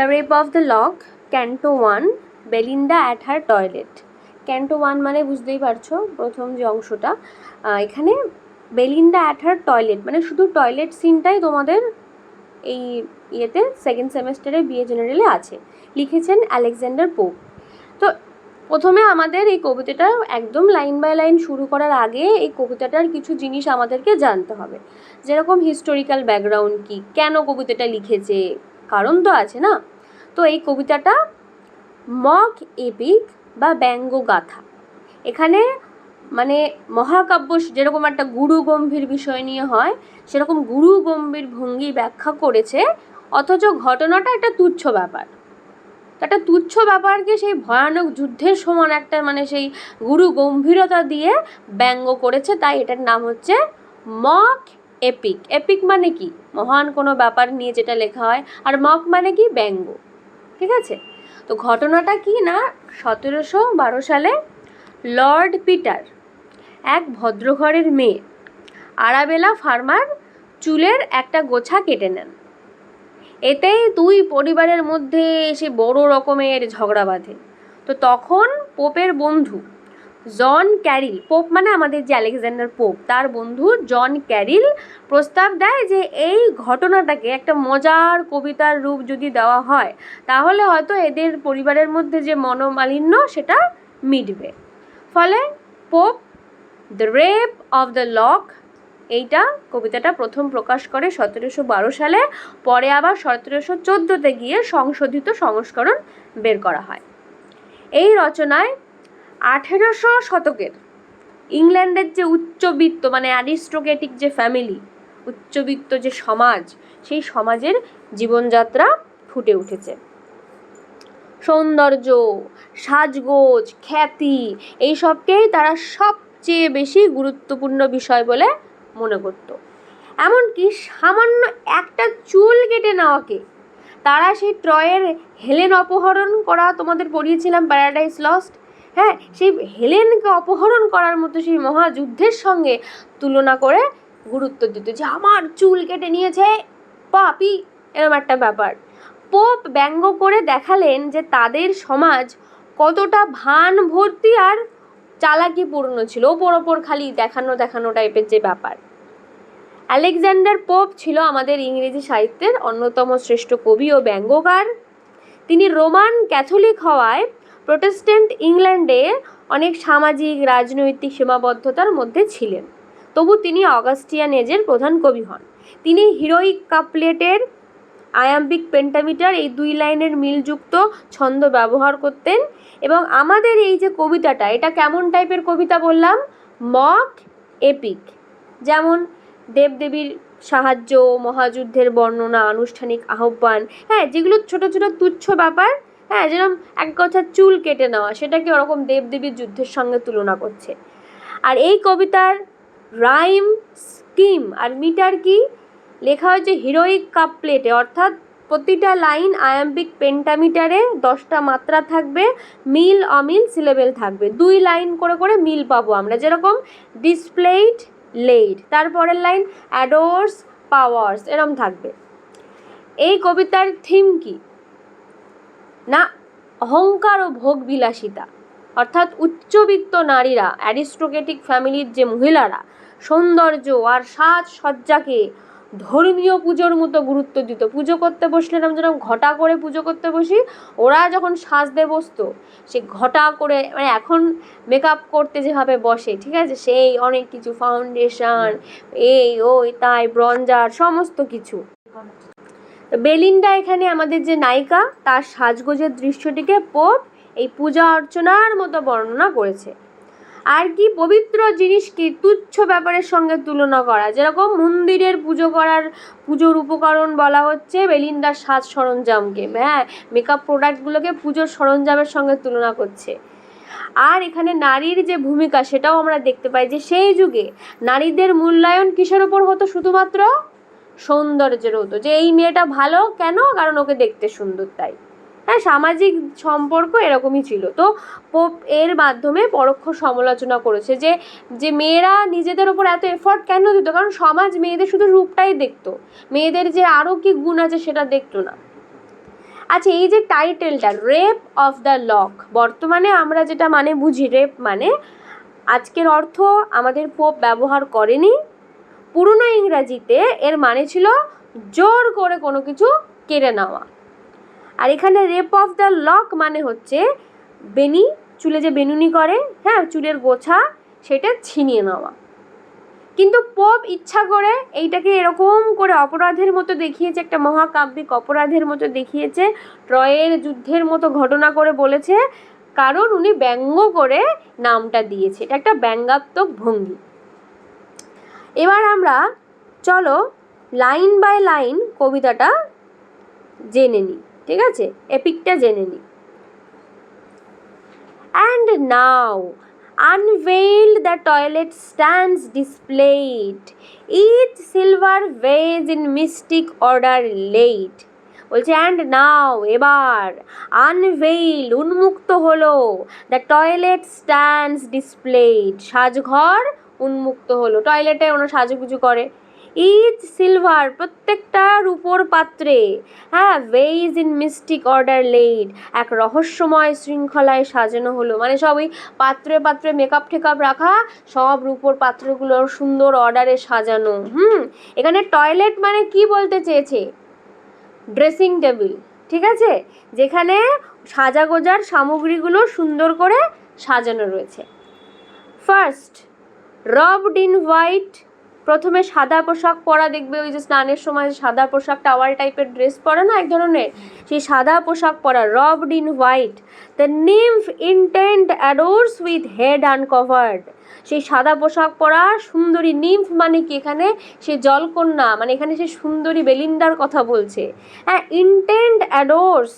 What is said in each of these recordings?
The rape of the lock canto one Belinda at her toilet canto one মানে বুঝতেই পারছ প্রথম যে অংশটা। এখানে বেলিন্ডা অ্যাট হার টয়লেট মানে শুধু টয়লেট সিনটাই তোমাদের এই ইয়েতে সেকেন্ড সেমেস্টারে বিএ জেনারেলে আছে। লিখেছেন আলেকজান্ডার পোপ তো প্রথমে আমাদের এই কবিতাটা একদম লাইন বাই লাইন শুরু করার আগে এই কবিতাটার কিছু জিনিস আমাদেরকে জানতে হবে। যেরকম হিস্টোরিক্যাল ব্যাকগ্রাউন্ড কি, কেন কবিতাটা লিখেছে, কারণ তো আছে না? তো এই কবিতাটা মক এপিক বা ব্যঙ্গ গাথা। এখানে মানে মহাকাব্য যেরকম একটা গুরু গম্ভীর বিষয় নিয়ে হয়, সেরকম গুরু গম্ভীর ভঙ্গি ব্যাখ্যা করেছে, অথচ ঘটনাটা একটা তুচ্ছ ব্যাপার। একটা তুচ্ছ ব্যাপারকে সেই ভয়ানক যুদ্ধের সমান একটা মানে সেই গুরু গম্ভীরতা দিয়ে ব্যঙ্গ করেছে, তাই এটার নাম হচ্ছে মক এপিক। এপিক মানে কি? মহান কোনো ব্যাপার নিয়ে যেটা লেখা হয়, আর মক মানে কি? ব্যঙ্গ। ঠিক আছে? তো ঘটনাটা কি না? সতেরোশো বারো সালে লর্ড পিটার এক ভদ্রঘরের মেয়ে আরাবেলা ফার্মার চুলের একটা গোছা কেটে নেন। এতেই দুই পরিবারের মধ্যে এসে বড় রকমের ঝগড়া বাঁধে। তো তখন পোপের বন্ধু জন ক্যারিল পোপ মানে আমাদের যে আলেকজান্ডার পোপ, তার বন্ধু জন ক্যারিল প্রস্তাব দেয় যে এই ঘটনাটাকে একটা মজার কবিতার রূপ যদি দেওয়া হয়, তাহলে হয়তো এদের পরিবারের মধ্যে যে মনোমালিন্য সেটা মিটবে। ফলে Pope the rape of the lock, এইটা কবিতাটা প্রথম প্রকাশ করে সতেরোশো বারো সালে, পরে আবার সতেরোশো চোদ্দোতে গিয়ে সংশোধিত সংস্করণ বের করা হয়। এই রচনায় আঠেরোশো শতকের ইংল্যান্ডের যে উচ্চবিত্ত মানে অ্যারিস্টোক্রেটিক যে ফ্যামিলি উচ্চবিত্ত যে সমাজ, সেই সমাজের জীবনযাত্রা ফুটে উঠেছে। সৌন্দর্য, সাজগোজ, খ্যাতি এই সবকেই তারা সবচেয়ে বেশি গুরুত্বপূর্ণ বিষয় বলে মনে করত। এমনকি সামান্য একটা চুল কেটে নেওয়াকে তারা সেই ট্রয়ের হেলেন অপহরণ করা তোমাদের পড়িয়েছিলাম প্যারাডাইস লস্ট হ্যাঁ সেই হেলেনকে অপহরণ করার মতো সেই মহাযুদ্ধের সঙ্গে তুলনা করে গুরুত্ব দিত যে, আমার চুল কেটে নিয়েছে, পাপি। এরকম একটা ব্যাপার। পোপ ব্যঙ্গ করে দেখালেন যে, তাদের সমাজ কতটা ভান ভর্তি আর চালাকিপূর্ণ ছিল। ওপর ওপর খালি দেখানো দেখানো টাইপের যে ব্যাপার। আলেকজান্ডার পোপ ছিল আমাদের ইংরেজি সাহিত্যের অন্যতম শ্রেষ্ঠ কবি ও ব্যঙ্গকার। তিনি রোমান ক্যাথলিক হওয়ায় প্রোটেস্ট্যান্ট ইংল্যান্ডে অনেক সামাজিক, রাজনৈতিক সীমাবদ্ধতার মধ্যে ছিলেন। তবু তিনি অগাস্টিয়ান এজের প্রধান কবি হন। তিনি হিরোইক কাপলেটের আয়াম্বিক পেন্টামিটার, এই দুই লাইনের মিলযুক্ত ছন্দ ব্যবহার করতেন এবং আমাদের এই যে কবিতাটা, এটা কেমন টাইপের কবিতা বললাম? Mock epic. যেমন, দেবদেবীর সাহায্য, মহাযুদ্ধের বর্ণনা, আনুষ্ঠানিক আহ্বান হ্যাঁ যেগুলো ছোট ছোট তুচ্ছ ব্যাপার হ্যাঁ যেরকম এক কথা চুল কেটে নেওয়া, সেটাকে ওরকম দেবদেবীর যুদ্ধের সঙ্গে তুলনা করছে। আর এই কবিতার রাইম স্কিম আর মিটার কি? লেখা হয়েছে হিরোইক কাপলেটে অর্থাৎ প্রতিটা লাইন আয়াম্বিক পেন্টামিটারে দশটা মাত্রা থাকবে, মিল, অমিল, সিলেবেল থাকবে। দুই লাইন করে করে মিল পাবো আমরা, যেরকম ডিসপ্লেইড, লেইড। তারপরের লাইন অ্যাডোর্স, পাওয়ার্স, এরম থাকবে। এই কবিতার থিম কি? না অহংকার ও ভোগ বিলাসিতা অর্থাৎ উচ্চবিত্ত নারীরা, অ্যারিস্টোক্রেটিক ফ্যামিলির যে মহিলারা, সৌন্দর্য আর সাজ সজ্জাকে ধর্মীয় পুজোর মতো গুরুত্ব দিত। পুজো করতে বসলে আমরা যেরকম ঘটা করে পুজো করতে বসি, ওরা যখন সাজতে বসতো, সে ঘটা করে মানে এখন মেকআপ করতে যেভাবে বসে, ঠিক আছে? সেই অনেক কিছু ফাউন্ডেশন এই, ওই, তাই ব্রঞ্জার সমস্ত কিছু। বেলিন্ডা এখানে আমাদের যে নায়িকা, তার সাজগোজের দৃশ্যটিকে পোপ এই পূজা অর্চনার মতো বর্ণনা করেছে। আর কি পবিত্র জিনিস কি তুচ্ছ ব্যাপারের সঙ্গে তুলনা করা? যেরকম মন্দিরের পুজো করার, পুজোর উপকরণ বলা হচ্ছে বেলিন্দার সাজ সরঞ্জামকে। হ্যাঁ মেকআপ প্রোডাক্টগুলোকে পুজোর সরঞ্জামের সঙ্গে তুলনা করছে। আর এখানে নারীর যে ভূমিকা, সেটাও আমরা দেখতে পাই যে সেই যুগে নারীদের মূল্যায়ন কিসের ওপর হতো শুধুমাত্র? সৌন্দর্যের হতো যে এই মেয়েটা ভালো কেন? কারণ ওকে দেখতে সুন্দর তাই। হ্যাঁ সামাজিক সম্পর্ক এরকমই ছিল। তো পোপ এর মাধ্যমে পরোক্ষ সমালোচনা করেছে যে যে মেয়েরা নিজেদের ওপর এত এফর্ট কেন দিত? কারণ সমাজ মেয়েদের শুধু রূপটাই দেখতো। মেয়েদের যে আরও কি গুণ আছে সেটা দেখতো না। আচ্ছা এই যে টাইটেলটা রেপ অফ দ্য লক বর্তমানে আমরা যেটা মানে বুঝি রেপ মানে আজকের অর্থ আমাদের পোপ ব্যবহার করেনি পুরনো ইংরাজিতে এর মানে ছিল জোর করে কোনো কিছু কেড়ে নেওয়া। আর এখানে রেপ অফ দ্য লক মানে হচ্ছে বেনি চুলে যে বেনুনি করে হ্যাঁ চুলের গোছা, সেটা ছিনিয়ে নেওয়া। কিন্তু পোপ ইচ্ছা করে এইটাকে এরকম করে অপরাধের মতো দেখিয়েছে, একটা মহাকাব্যিক অপরাধের মতো দেখিয়েছে, ট্রয়ের যুদ্ধের মতো ঘটনা করে বলেছে, কারণ উনি ব্যঙ্গ করে নামটা দিয়েছে। এটা একটা ব্যঙ্গাত্মক ভঙ্গি। এবার আমরা চলো লাইন বাই লাইন কবিতাটা জেনে নিই, ঠিক আছে? এপিকটা জেনে নিই। And now unveiled the toilet stands displayed. Each silver vase in mystic order laid. বলছে অ্যান্ড নাও এবার আনভেইল উন্মুক্ত হলো দ্য টয়লেট স্ট্যান্ডস ডিসপ্লেড সাজঘর উন্মুক্ত হলো টয়লেটে ওরা সাজুগুজু করে। ইচ সিলভার প্রত্যেকটা রূপোর পাত্রে। হ্যাঁ vase in mystic order laid এক রহস্যময় শৃঙ্খলায় সাজানো হলো। মানে সব ওই পাত্রে পাত্রে মেকআপ ঠেকআপ রাখা, সব রূপোর পাত্রগুলো সুন্দর অর্ডারে সাজানো। হুম, এখানে টয়লেট মানে কি বলতে চেয়েছে? ড্রেসিং টেবিল ঠিক আছে? যেখানে সাজাগোজার সামগ্রীগুলো সুন্দর করে সাজানো রয়েছে। ফার্স্ট রবড ইন হোয়াইট প্রথমে সাদা পোশাক পরা দেখবে, ওই যে স্নানের সময় সাদা পোশাক টাওয়াল টাইপের ড্রেস পরা না, এক ধরনের? সেই সাদা পোশাক পরা robed in white the nymph intent adores with head uncovered সেই সাদা পোশাক পরা সুন্দরী নিমফ মানে কি এখানে? সে জলকন্যা মানে এখানে সে সুন্দরী বেলিন্ডার কথা বলছে। হ্যাঁ intent adores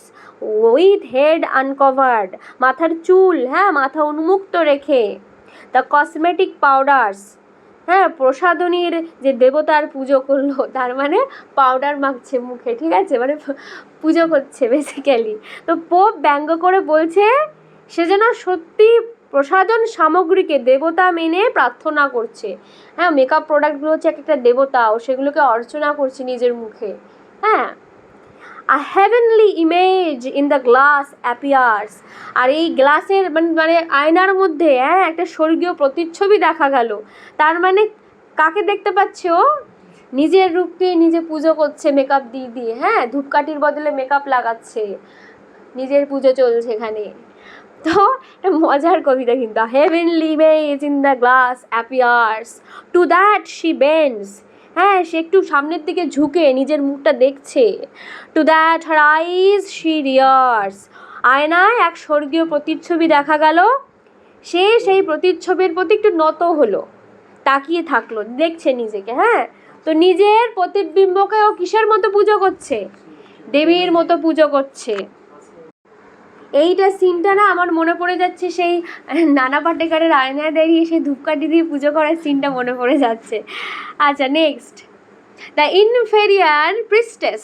with head uncovered মাথার চুল হ্যাঁ মাথা উন্মুক্ত রেখে। দ্য কসমেটিক পাউডার্স হ্যাঁ প্রসাদনীর যে দেবতার পুজো করল, তার মানে পাউডার মাখছে মুখে, ঠিক আছে? মানে পুজো করছে বেসিক্যালি তো পোপ ব্যঙ্গ করে বলছে, সে যেন সত্যি প্রসাদন সামগ্রীকে দেবতা মেনে প্রার্থনা করছে। হ্যাঁ মেকআপ প্রোডাক্টগুলো হচ্ছে এক একটা দেবতা, ও সেগুলোকে অর্চনা করছে নিজের মুখে। হ্যাঁ a heavenly image in the glass appears আর এই গ্লাসের মানে মানে আয়নার মধ্যে হ্যাঁ একটা স্বর্গীয় প্রতিচ্ছবি দেখা গেল। তার মানে কাকে দেখতে পাচ্ছে ও? নিজের রূপকে নিজে পুজো করছে মেকআপ দিয়ে দিয়ে হ্যাঁ ধূপকাঠির বদলে মেকআপ লাগাচ্ছে। নিজের পুজো চলছে এখানে। তো মজার কবিতা কিন্তু। Heavenly image in the glass appears to that she bends হ্যাঁ সে একটু সামনের দিকে ঝুঁকে নিজের মুখটা দেখছে। To that her eyes she rears আয়নায় এক স্বর্গীয় প্রতিচ্ছবি দেখা গেল। সে সেই প্রতিচ্ছবির প্রতি একটু নত হলো। তাকিয়ে থাকল, দেখছে নিজেকে হ্যাঁ? তো নিজের প্রতিবিম্বকে ও কিসের মতো পুজো করছে? দেবীর মতো পুজো করছে। এইটা সিনটা না আমার মনে পড়ে যাচ্ছে সেই নানা পাটেকারের আয়নায় দাঁড়িয়ে সেই ধূপকাঠি দিয়ে পুজো করার সিনটা মনে পড়ে যাচ্ছে। আচ্ছা নেক্সট দ্য ইনফেরিয়ার প্রিস্টেস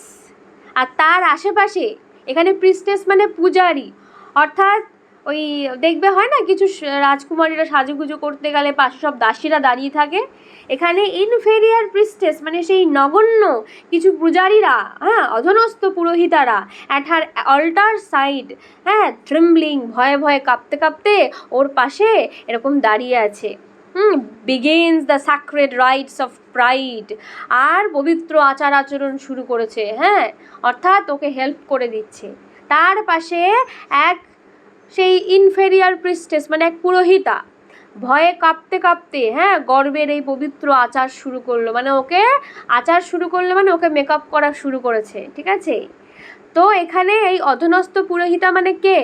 আর তার আশেপাশে এখানে প্রিস্টেস মানে পূজারি। অর্থাৎ ওই দেখবে হয় না কিছু রাজকুমারীরা সাজুগুজু করতে গেলে পাশে সব দাসীরা দাঁড়িয়ে থাকে। এখানে ইনফেরিয়ার প্রিস্টেস মানে সেই নগণ্য কিছু পূজারীরা হ্যাঁ অধনস্থ পুরোহিতারা অ্যাট হার অল্টার সাইড হ্যাঁ ট্রিমব্লিং ভয়ে ভয়ে কাঁপতে কাঁপতে ওর পাশে এরকম দাঁড়িয়ে আছে। হুম begins the sacred rites of pride আর পবিত্র আচার আচরণ শুরু করেছে হ্যাঁ অর্থাৎ ওকে হেল্প করে দিচ্ছে। তার পাশে এক সেই ইনফেরিয়ার প্রিস্টেস মানে এক পুরোহিতা, ভয়ে কাঁপতে কাঁপতে হ্যাঁ গর্বের এই পবিত্র আচার শুরু করল। মানে ওকে আচার শুরু করল মানে ওকে মেকআপ করা শুরু করেছে, ঠিক আছে? তো এখানে এই অধনস্থ পুরোহিতা মানে কে?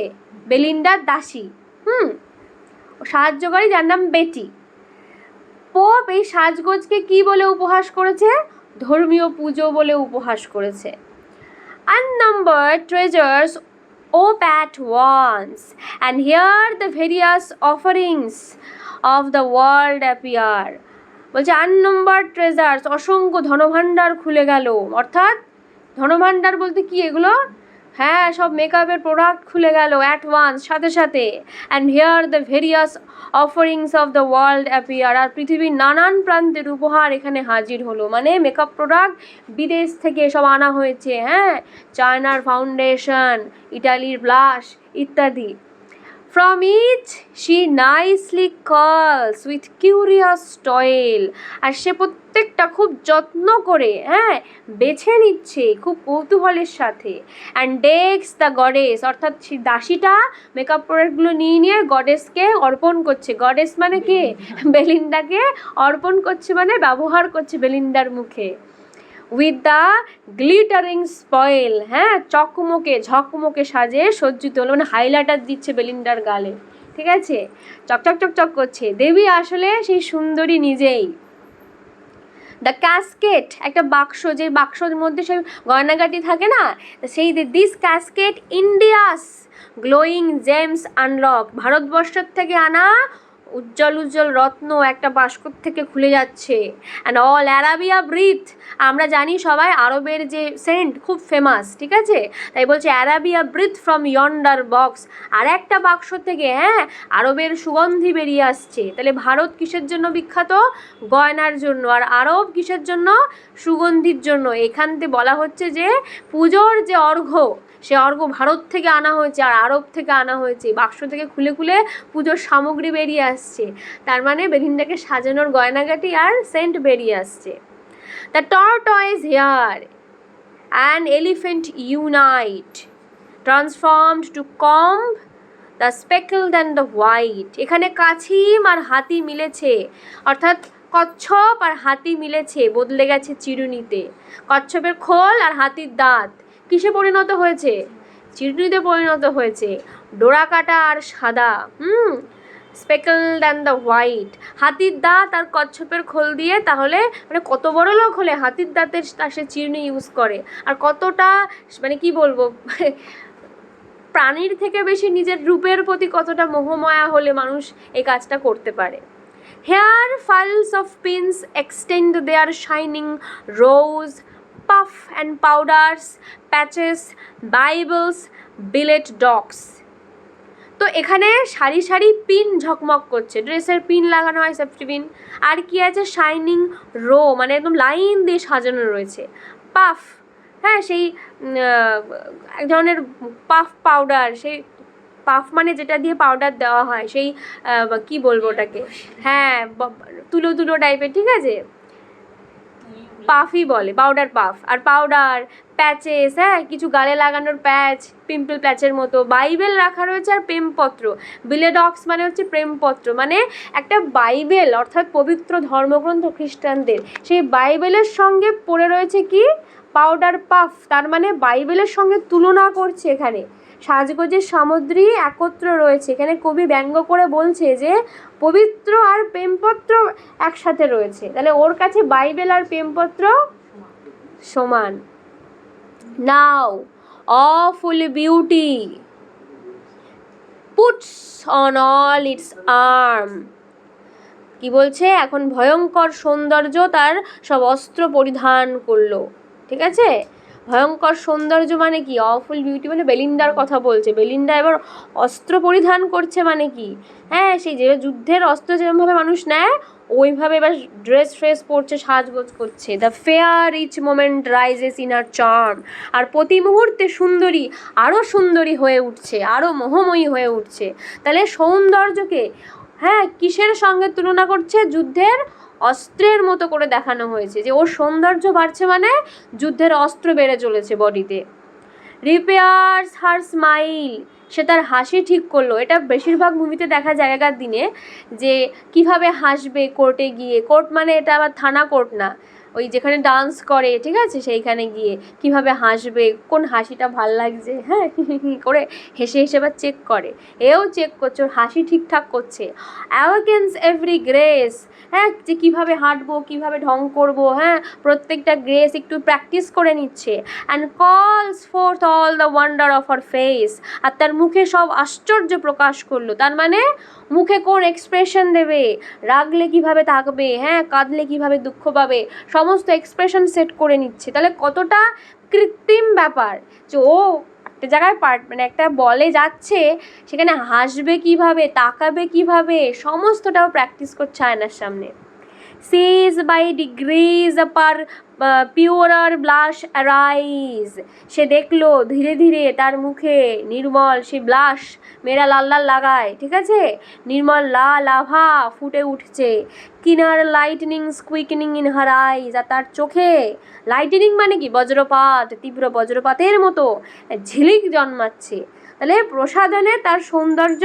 বেলিন্ডার দাসী, হুম? সাহায্যকারী, যার নাম বেটি। পোপ এই সাজগোজকে কি বলে উপহাস করেছে? ধর্মীয় পুজো বলে উপহাস করেছে। Unnumbered treasures ope at once, and here the various offerings of the world appear. বলছে আননম্বার ট্রেজার্স অসংখ্য ধনভাণ্ডার খুলে গেল অর্থাৎ ধনভাণ্ডার বলতে কি এগুলো হ্যাঁ সব মেকআপের প্রোডাক্ট খুলে গেল অ্যাট ওয়ান্স সাথে সাথে। And here the various offerings of the world appear আর পৃথিবীর নানান প্রান্তের উপহার এখানে হাজির হলো। মানে মেকআপ প্রোডাক্ট বিদেশ থেকে সব আনা হয়েছে হ্যাঁ? চায়নার ফাউন্ডেশন ইটালির ব্লাশ ইত্যাদি। From each she nicely curls with curious toil আর সে প্রত্যেকটা খুব যত্ন করে হ্যাঁ বেছে নিচ্ছে খুব কৌতূহলের সাথে। অ্যান্ড ডেক্স দ্য গডেস অর্থাৎ সেই দাসীটা মেকআপ প্রোডাক্টগুলো নিয়ে নিয়ে গডেসকে অর্পণ করছে। গডেস মানে কে? বেলিন্ডাকে অর্পণ করছে মানে ব্যবহার করছে বেলিন্ডার মুখে। উইথ দ্য গ্লিটারিং স্পয়েল হ্যাঁ? চকমকে, ঝকমকে সাজে সজ্জিত হলো মানে হাইলাইটার দিচ্ছে বেলিন্ডার গালে। ঠিক আছে? চকচক চকচক করছে। দেবী আসলে সেই সুন্দরী নিজেই। দ্য ক্যাসকেট একটা বাক্স, যে বাক্সর মধ্যে সেই গয়নাগাটি থাকে না, সেই this casket India's glowing gems unlock ভারতবর্ষের থেকে আনা উজ্জ্বল উজ্জ্বল রত্ন একটা বাস্কর থেকে খুলে যাচ্ছে। অ্যান্ড অল অ্যারাবিয়া ব্রিথ আমরা জানি সবাই আরবের যে সেন্ট খুব ফেমাস ঠিক আছে? তাই বলছে Arabia breathe from yonder box আর একটা বাক্স থেকে হ্যাঁ আরবের সুগন্ধি বেরিয়ে আসছে। তাহলে ভারত কিসের জন্য বিখ্যাত? গয়নার জন্য। আর আরব কিসের জন্য? সুগন্ধির জন্য। এখান থেকে বলা হচ্ছে যে পুজোর যে অর্ঘ্য, সে অর্ঘ্য ভারত থেকে আনা হয়েছে, আর আরব থেকে আনা হয়েছে। বাক্স থেকে খুলে খুলে পুজোর সামগ্রী বেরিয়ে আসছে। তার মানে বেরিন্দাকে সাজানোর গয়নাগাটি আর সেন্ট বেরিয়ে আসছে। The tortoise here. And elephant unite. Transformed to comb the speckled and the white. এখানে কাছিম আর হাতি মিলেছে। অর্থাৎ কচ্ছপ আর হাতি মিলেছে, বদলে গেছে চিরুনিতে। কচ্ছপের খোল আর হাতির দাঁত। কিসে পরিণত হয়েছে? চিরুনিতে পরিণত হয়েছে। ডোরা কাটা আর সাদা। Hmm speckled and the white হাতির দাঁত আর কচ্ছপের খোল দিয়ে তাহলে মানে কত বড় লোক হলে হাতির দাঁতের তার সে চিরুনি ইউজ করে। আর কতটা মানে কি বলব, প্রাণীর থেকে বেশি নিজের রূপের প্রতি কতটা মোহমায়া হলে মানুষ এই কাজটা করতে পারে। Here files of pins extend their shining rows puff and powders patches bibles billet doux তো এখানে সারি সারি পিন ঝকমক করছে। ড্রেসের পিন লাগানো হয়, সেফটি পিন। আর কি আছে? শাইনিং রো মানে একদম লাইন দিয়ে সাজানো রয়েছে। পাফ হ্যাঁ সেই এক ধরনের পাফ পাউডার, সেই পাফ মানে যেটা দিয়ে পাউডার দেওয়া হয়, সেই কি বলব ওটাকে? হ্যাঁ তুলো তুলো টাইপের, ঠিক আছে? পাফই বলে পাউডার পাফ আর পাউডার প্যাচেস হ্যাঁ কিছু গালে লাগানোর প্যাচ পিম্পল প্যাচের মতো। বাইবেল রাখা রয়েছে আর প্রেমপত্র। বিলেডক্স মানে হচ্ছে প্রেমপত্র। মানে একটা বাইবেল অর্থাৎ পবিত্র ধর্মগ্রন্থ খ্রিস্টানদের। সেই বাইবেলের সঙ্গে পড়ে রয়েছে কি? পাউডার পাফ তার মানে বাইবেলের সঙ্গে তুলনা করছে এখানে। সাজগোজের সামগ্রী একত্র রয়েছে। এখানে কবি ব্যঙ্গ করে বলছে যে পবিত্র আর প্রেমপত্র একসাথে রয়েছে। তাহলে ওর কাছে বাইবেল আর প্রেমপত্র সমান। Now awful beauty puts on all its arm কি বলছে? এখন ভয়ঙ্কর সৌন্দর্য তার সব অস্ত্র পরিধান করল। ঠিক আছে? ভয়ঙ্কর সৌন্দর্য মানে কি? অফুল বিউটি মানে বেলিন্ডার কথা বলছে। বেলিন্ডা এবার অস্ত্র পরিধান করছে মানে কি? হ্যাঁ সেই যে যুদ্ধের অস্ত্র যেরকমভাবে মানুষ নেয়, ওইভাবে এবার ড্রেস ফ্রেস পরছে, সাজগোজ করছে। The fair each moment rises in her charm আর প্রতি মুহূর্তে সুন্দরী আরও সুন্দরী হয়ে উঠছে আরও মোহময়ী হয়ে উঠছে। তাহলে সৌন্দর্যকে হ্যাঁ কিসের সঙ্গে তুলনা করছে? যুদ্ধের অস্ত্রের মতো করে দেখানো হয়েছে যে ওর সৌন্দর্য বাড়ছে মানে যুদ্ধের অস্ত্র বেড়ে চলেছে বডিতে। রিপেয়ার্স হার স্মাইল, সে তার হাসি ঠিক করল। এটা বেশিরভাগ মুভিতে দেখা যায় আগেকার দিনে যে কীভাবে হাসবে কোর্টে গিয়ে। কোর্ট মানে এটা আবার থানা কোর্ট না। ওই যেখানে ডান্স করে, ঠিক আছে? সেইখানে গিয়ে কীভাবে হাসবে, কোন হাসিটা ভালো লাগছে হ্যাঁ? করে হেসে হেসে আবার চেক করে। এও চেক করছে, ওর হাসি ঠিকঠাক করছে। অ্যাওয়াকেন্স এভরি গ্রেস হ্যাঁ? যে কীভাবে হাঁটবো, কীভাবে ঢং করব হ্যাঁ? প্রত্যেকটা গ্রেস একটু প্র্যাকটিস করে নিচ্ছে। And calls forth all the wonder of her face আর তার মুখে সব আশ্চর্য প্রকাশ করল। তার মানে মুখে কোন এক্সপ্রেশন দেবে? রাগলে কীভাবে থাকবে? হ্যাঁ? কাঁদলে কীভাবে দুঃখ পাবে? সমস্ত এক্সপ্রেশন সেট করে নিচ্ছে। তাহলে কতটা কৃত্রিম ব্যাপার? যে ও একটা জায়গায় পার্ট মানে একটা বলে যাচ্ছে, সেখানে হাসবে কীভাবে, তাকাবে কীভাবে, সমস্তটাও প্র্যাকটিস করছে আয়নার সামনে। Sees by degrees পার পিওরার ব্লাশ অ্যারাইজ সে দেখল ধীরে ধীরে তার মুখে নির্মল, সে ব্লাশ মেয়েরা লাল লাল লাগায়, ঠিক আছে? নির্মল লাল আভা ফুটে উঠছে। কিনার লাইটনিং স্কুইকনিং ইন হার আইজ আর তার চোখে লাইটনিং মানে কি? বজ্রপাত, তীব্র বজ্রপাতের মতো ঝিলিক জন্মাচ্ছে। তাহলে প্রসাদনে তার সৌন্দর্য,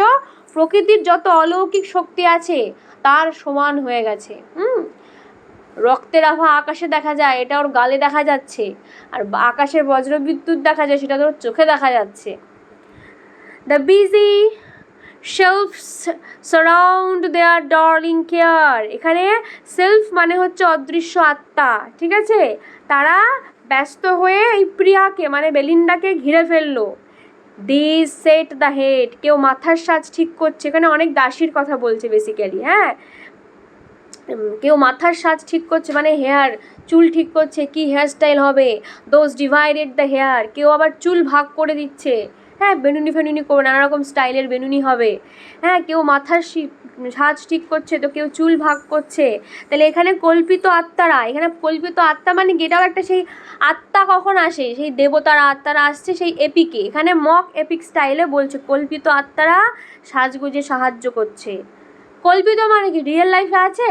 প্রকৃতির যত অলৌকিক শক্তি আছে তার সমান হয়ে গেছে। হুম? রক্তের আভা আকাশে দেখা যায়, এটা ওর গালে দেখা যাচ্ছে। আর আকাশের বজ্রবিদ্যুৎ দেখা যায়, সেটা ওর চোখে দেখা যাচ্ছে। The busy sylphs surround their darling care এখানে সেলফ মানে হচ্ছে অদৃশ্য আত্মা, ঠিক আছে? তারা ব্যস্ত হয়ে এই প্রিয়াকে মানে বেলিন্দাকে ঘিরে ফেলল। দিস সেট দ্য হেড কেউ মাথার সাজ ঠিক করছে। এখানে অনেক দাসির কথা বলছে বেসিক্যালি হ্যাঁ? কেউ মাথার সাজ ঠিক করছে মানে হেয়ার চুল ঠিক করছে, কি হেয়ার স্টাইল হবে? দোজ ডিভাইডেড দ্য হেয়ার কেউ আবার চুল ভাগ করে দিচ্ছে। হ্যাঁ বেনুনি ফেনুনি করে নানা রকম স্টাইলের বেনুনি হবে। হ্যাঁ কেউ মাথার সাজ ঠিক করছে তো কেউ চুল ভাগ করছে। তাহলে এখানে কল্পিত আত্মারা, এখানে কল্পিত আত্মা মানে কি এটাও একটা সেই আত্মা কখন আসে? সেই দেবতারা আত্মারা আসছে সেই এপিকে এখানে মক এপিক স্টাইলে বলছে, কল্পিত আত্মারা সাজগুজে সাহায্য করছে। কল্পিত মানে কি? রিয়েল লাইফে আছে?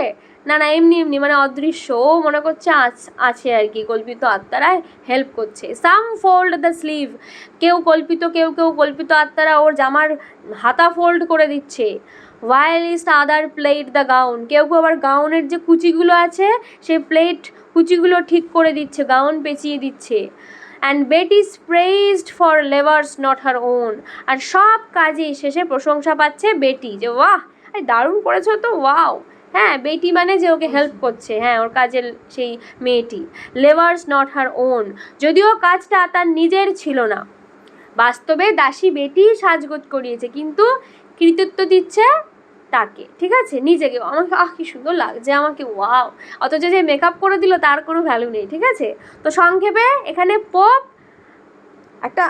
না না, এমনি এমনি মানে অদৃশ্য। ও মনে করছে আছ- আর কি, কল্পিত আত্মারা হেল্প করছে। সাম ফোল্ড দ্য স্লিভ কেউ কল্পিত, কেউ কেউ কল্পিত আত্মারা ওর জামার হাতা ফোল্ড করে দিচ্ছে। Whilst other plait the gown কেউ কেউ আবার গাউনের যে কুচিগুলো আছে, সেই প্লেট কুচিগুলো ঠিক করে দিচ্ছে গাউন পেঁচিয়ে দিচ্ছে। And Betty's praised for labours not her own আর সব কাজে শেষে প্রশংসা পাচ্ছে বেটি যে ওয়াহ দারুণ করেছ তো ওয়াও হ্যাঁ বেটি মানে যে ওকে হেল্প করছে হ্যাঁ ওর কাজের সেই মেয়েটি। লেভার্স নট হার ওন যদিও কাজটা তার নিজের ছিল না। বাস্তবে দাসী বেটি সাজগোজ করিয়েছে কিন্তু কৃতিত্ব দিচ্ছে তাকে ঠিক আছে? নিজেকে। আমাকে আহ কি সুন্দর লাগছে আমাকে ওয়াও অথচ যে মেকআপ করে দিল তার কোনো ভ্যালু নেই ঠিক আছে? তো সংক্ষেপে এখানে পোপ একটা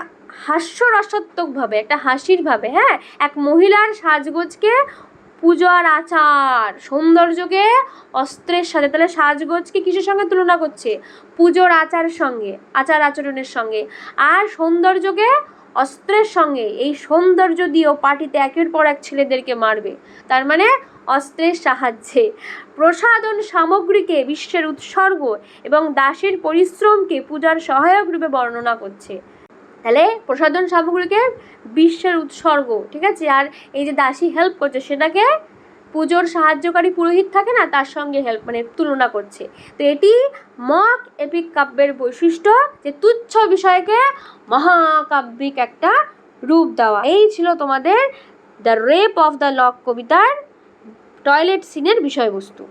হাস্যরসাত্মকভাবে একটা হাসির ভাবে হ্যাঁ এক মহিলার সাজগোজকে পূজার আচার। সৌন্দর্যকে অস্ত্রের সাথে, তাহলে সাজগোজকে কিসের সঙ্গে তুলনা করছে? পুজোর আচার সঙ্গে, আচার আচরণের সঙ্গে। আর সৌন্দর্যকে অস্ত্রের সঙ্গে, এই সৌন্দর্য দিয়েও পার্টিতে একের পর এক ছেলেদেরকে মারবে। তার মানে অস্ত্রের সাহায্যে। প্রসাধন সামগ্রীকে বিশ্বের উৎসর্গ এবং দাসের পরিশ্রমকে পূজার সহায়ক রূপে বর্ণনা করছে। তাহলে প্রসাধন সামগ্রীকে বিশ্বের উৎসর্গ, ঠিক আছে? আর এই যে দাসী হেল্প করছে, সেটাকে পুজোর সাহায্যকারী পুরোহিত থাকে না, তার সঙ্গে হেল্প মানে তুলনা করছে। তো এটি মক এপিক কাব্যের বৈশিষ্ট্য যে তুচ্ছ বিষয়কে মহাকাব্যিক একটা রূপ দেওয়া। এই ছিল তোমাদের the rape of the lock কবিতার টয়লেট সিনের বিষয়বস্তু।